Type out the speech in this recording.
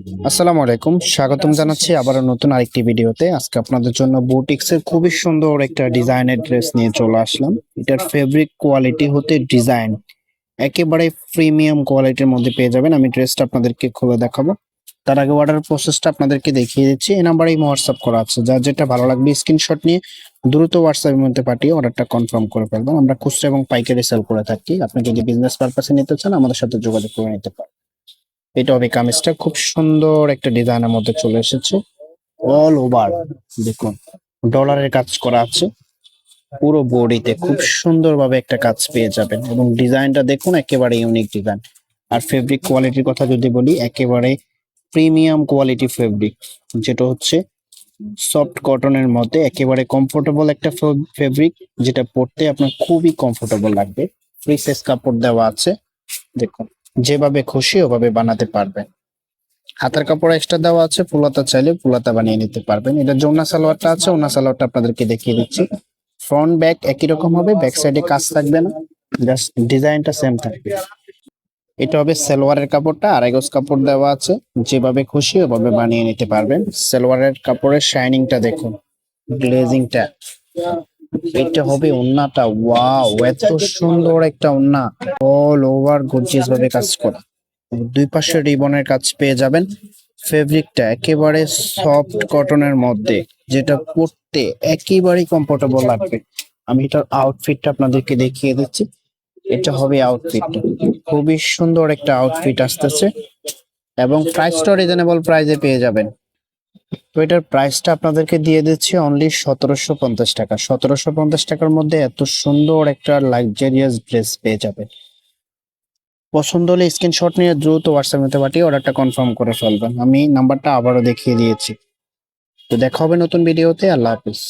আসসালামু আলাইকুম, স্বাগতম জানাচ্ছি আবারও নতুন আরেকটি ভিডিওতে। আজকে আপনাদের জন্য বুটিক্সের খুবই সুন্দর একটা ডিজাইনের ড্রেস নিয়ে চলে আসলাম। এটার ফেব্রিক কোয়ালিটি হতে ডিজাইন একেবারে প্রিমিয়াম কোয়ালিটির মধ্যে পেয়ে যাবেন। আমি ড্রেসটা আপনাদেরকে খুলে দেখাবো। তার আগে অর্ডার প্রসেসটা আপনাদেরকে দেখিয়ে দিচ্ছি। এই নাম্বারেই হোয়াটসঅ্যাপ করা আছে। যার যেটা ভালো লাগবে স্ক্রিনশট নিয়ে দ্রুত হোয়াটসঅ্যাপের মধ্যে পাঠিয়ে অর্ডারটা কনফার্ম করে ফেলবেন। আমরা খুচরা এবং পাইকারি সেল করে থাকি। আপনি যদি বিজনেস পারপাসে নিতে চান, আমাদের সাথে যোগাযোগ করে নিতে পারেন। এটা হবে কামিজটা খুব সুন্দর একটা ডিজাইনের মধ্যে চলে এসেছে। অল ওভার দেখুন ডলারের কাজ করা আছে। পুরো বডিতে খুব সুন্দরভাবে একটা কাজ পেয়ে যাবেন এবং ডিজাইনটা দেখুন, একেবারে ইউনিক ডিজাইন আর ফেব্রিক কোয়ালিটির কথা যদি বলি, একেবারে প্রিমিয়াম কোয়ালিটি ফেব্রিক যেটা হচ্ছে সফট কটনের মধ্যে একেবারে কমফোর্টেবল একটা ফেব্রিক যেটা পরতে আপনার খুবই কমফোর্টেবল লাগবে। ফ্রি সাইজ কাপড় দেওয়া আছে, দেখুন। যেভাবে খুশি ওভাবে বানাতে পারবেন। হাতার কাপড় এক্সট্রা দেওয়া আছে, ফুলাতা চাইলে ফুলাতা বানিয়ে নিতে পারবেন। এটা জোনা সালোয়ারটা আছে, ওনা সালোয়ারটা আপনাদেরকে দেখিয়ে দিচ্ছি। ফ্রন্ট ব্যাক একই রকম হবে ব্যাক সাইডে কাজ থাকবে না জাস্ট ডিজাইনটা সেম থাকবে। এটা হবে সালোয়ারের কাপড়টা, আড়াই গজ কাপড় দেওয়া আছে। যেভাবে খুশি ওভাবে বানিয়ে নিতে পারবেন। সালোয়ারের কাপড়ের শাইনিংটা দেখুন গ্লেজিংটা এটা হবে ওন্নাটা। ওয়াও, এত সুন্দর একটা ওন্না। অল ওভার গর্জিয়াস ভাবে কাজ করা। দুই পাশে রিবনের কাজ পেয়ে যাবেন। ফেব্রিকটা একেবারে সফট কটনের মধ্যে, যেটা পরতে একেবারেই কমফোর্টেবল লাগবে। আমি এটার আউটফিটটা আপনাদেরকে দেখিয়ে দিচ্ছি। এটা হবে আউটফিটটা খুবই সুন্দর একটা আউটফিট আসতেছে। এবং প্রাইসটা রিজনেবল প্রাইসে পেয়ে যাবেন। তো এটার প্রাইসটা আপনাদেরকে দিয়ে দিচ্ছি অনলি সতেরোশো পঞ্চাশ টাকা। সতেরোশো পঞ্চাশ টাকার মধ্যে এত সুন্দর একটা লাক্সারিয়াস ড্রেস পেয়ে যাবে। পছন্দ হলে স্ক্রিনশট নিয়ে দ্রুত হোয়াটসঅ্যাপ নিতে পাঠিয়ে অর্ডারটা কনফার্ম করে ফেলবেন। আমি নাম্বারটা আবারও দেখিয়ে দিয়েছি। তো দেখা হবে নতুন ভিডিওতে আল্লাহ হাফিজ।